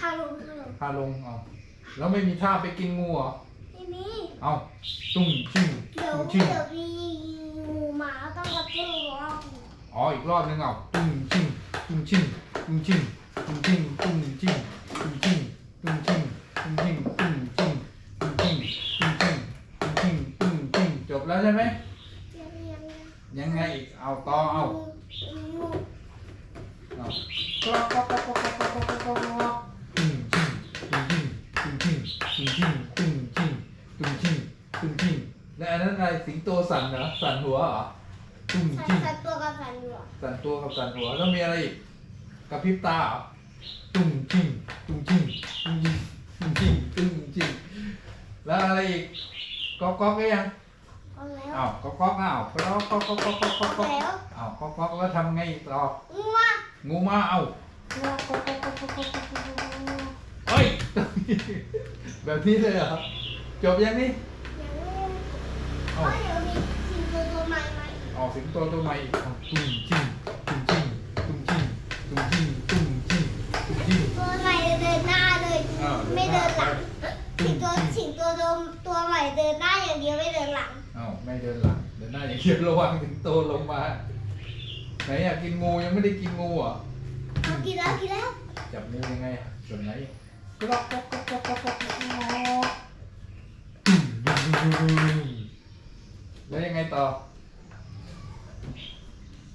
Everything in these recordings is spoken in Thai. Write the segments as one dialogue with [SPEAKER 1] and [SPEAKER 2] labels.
[SPEAKER 1] ทา
[SPEAKER 2] ลงทาลง
[SPEAKER 1] พาลงเอาแล้วไม่มีท่าไปกินงูเหรอ
[SPEAKER 2] ไม่มี
[SPEAKER 1] เอาตุ้งชิง
[SPEAKER 2] เดี๋ยว
[SPEAKER 1] ตุ้งชิง
[SPEAKER 2] เดี๋ยวมีงูหมาต้องกระตุ้นว่า
[SPEAKER 1] อ๋ออีกรอบนึงเอาตุ้งชิงตุ้งชิงตุ้งชิงตุ้งชิงตุ้งชิงตุ้งชิงตุ้งชิงตุ้งชิงตุ้งชิงตุ้งชิงตุ้งชิงตุ้งชิงตุ้งชิงจบแล้วใช่ไหม
[SPEAKER 2] ยังยังยัง
[SPEAKER 1] ยังไงอีกเอาต่อเอา
[SPEAKER 2] งู
[SPEAKER 1] เอากรอกกรอกกรอกกรอกกรอกกรอกกรอกกรอก และอันนั้นอะไรสิงโตสั่นเหรอสั่นหัวเหรอตุ้ง
[SPEAKER 2] ใส่
[SPEAKER 1] ชิง
[SPEAKER 2] ใส่ตัวกับสันอยู่อะ
[SPEAKER 1] สั่นตัวกับสั่นหัวแล้วมีอะไรอีกกระพริบตาเหรอตุ้งชิงตุ้งชิงตุ้งชิงตุ้งชิงตุ้งชิงแล้วอะไรอีกก๊อกก๊อกได้ยัง
[SPEAKER 2] เอาแล้ว
[SPEAKER 1] อ้าวก๊อกก๊อกอ้าวก๊อกก๊อกก๊อกก๊อกก๊อกก๊อกก๊อก
[SPEAKER 2] แล้ว
[SPEAKER 1] อ้าวก๊อกก๊อกแล้วทำไงอีกต่อ
[SPEAKER 2] งูอะ
[SPEAKER 1] งูมาเอ้า
[SPEAKER 2] งูก๊อกก๊อกก๊อกก๊อกก๊อกก๊อกก๊อก
[SPEAKER 1] เฮ้ยแบบนี้เลยเหรอจบยังนี่
[SPEAKER 2] ยังไม่
[SPEAKER 1] เอ้า
[SPEAKER 2] เดี๋ยวมีสิ่งตัวตัวใหม่มาอีก
[SPEAKER 1] ออกสิงโตตัวใหม่อีกอ้าวตุ้งชิงตุ้งชิงตุ้งชิงตุ้งชิงตุ้งชิงตุ้งชิง
[SPEAKER 2] ตัวใหม่เดินหน้าเลย
[SPEAKER 1] อ้าว
[SPEAKER 2] ไม่เดินหลัง
[SPEAKER 1] ตุ้
[SPEAKER 2] สิ
[SPEAKER 1] ง
[SPEAKER 2] งตัว
[SPEAKER 1] ชิง
[SPEAKER 2] สิงตัวตัวตัวใหม่เดินหน้าอย่างเดียวไม่เดินหลัง
[SPEAKER 1] เอ้าไม่เดินหลังเดินหน้าอย่างเดียวระวังถึงโตลงมาไหนอยากกินงูยังไม่ได้กินงูเหรอะ
[SPEAKER 2] เอากินแล้วกินแล้ว
[SPEAKER 1] จับงูยังไงอะส่วนไหนกรอกกรอกกรอกกรอกกรอกกรอกกรอกแล้วยังไง ต่อ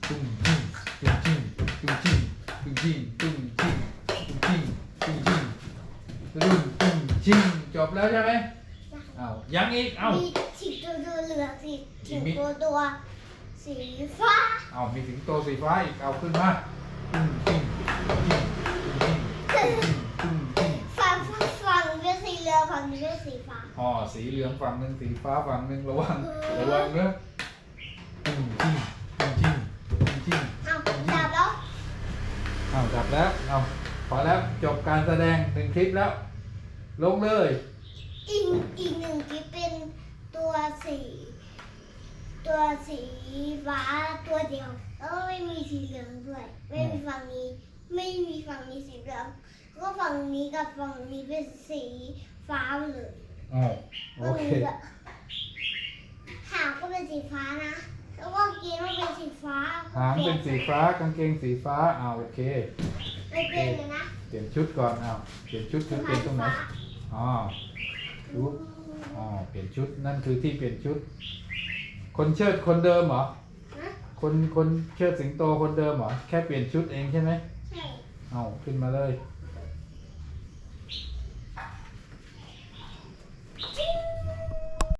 [SPEAKER 1] ตุ้งจิ้งตุ้งจิ้งตุ้งจิ้งตุ้งจิ้งตุ้งจิ้งตุ้งจิ้งตุ้งจิ้งตุ้งตุ้งจิ้งจบแล้วใช่ไหมเอ้ายังอีก เอ้า
[SPEAKER 2] มีสิงตัวตัวเหลืองสิสิง
[SPEAKER 1] มี
[SPEAKER 2] ตัวตัวสีฟ้า
[SPEAKER 1] เอามีสิงโตสีฟ้าอีก เอาขึ้นมาตุ้งจิ้งตุ้งจิ้งตุ้งจิ้งตุ้งจิ้ง
[SPEAKER 2] ฝั่งฝั่งเป็นสีเหลืองฝั่งเป็นสีฟ้า
[SPEAKER 1] อ๋อสีเหลืองฝั่งหนึ่งสีฟ้าฝั่งหนึ่งระวังระวังเนอะตุ้งจิ้งตุ้งจิ้งตุ้งจิ้ง
[SPEAKER 2] เอาจับแล้ว
[SPEAKER 1] เอาจับแล้วเอาพอแล้วจบการแสดงหนึ่งคลิปแล้ว ลงเลย
[SPEAKER 2] อีกอีกหนึ่งที่เป็นตัวสี ตัวสีฟ้าตัวเดียวแล้วก็ไม่มีสีเหลืองด้วย ไม่มีฝั่งนี้ ไม่มีฝั่งนี้สีเหลือง ก็ฝั่งนี้กับฝั่งนี้เป็นสีฟ้าเลย
[SPEAKER 1] อ๋อโอเค
[SPEAKER 2] หางก็เป็นสีฟ้านะ แล้วก็กินว่าเป็นสีฟ้า
[SPEAKER 1] หางเป็นสีฟ้ากางเกงสีฟ้าอ้าวโอเค
[SPEAKER 2] ไม่เป็นเลยนะ
[SPEAKER 1] เปลี่ยนชุดก่อนอ้าวเปลี่ยนชุดคือเปลี่ยนตรงไหนอ๋อดูอ๋อเปลี่ยนชุดนั่นคือที่เปลี่ยนชุด คนเชิดคนเดิมเหรอ
[SPEAKER 2] ฮะ
[SPEAKER 1] คนคนเชิดสิงโตคนเดิมเหรอแค่เปลี่ยนชุดเองใช่ไหม
[SPEAKER 2] ใช่
[SPEAKER 1] เอาขึ้นมาเลย
[SPEAKER 2] อ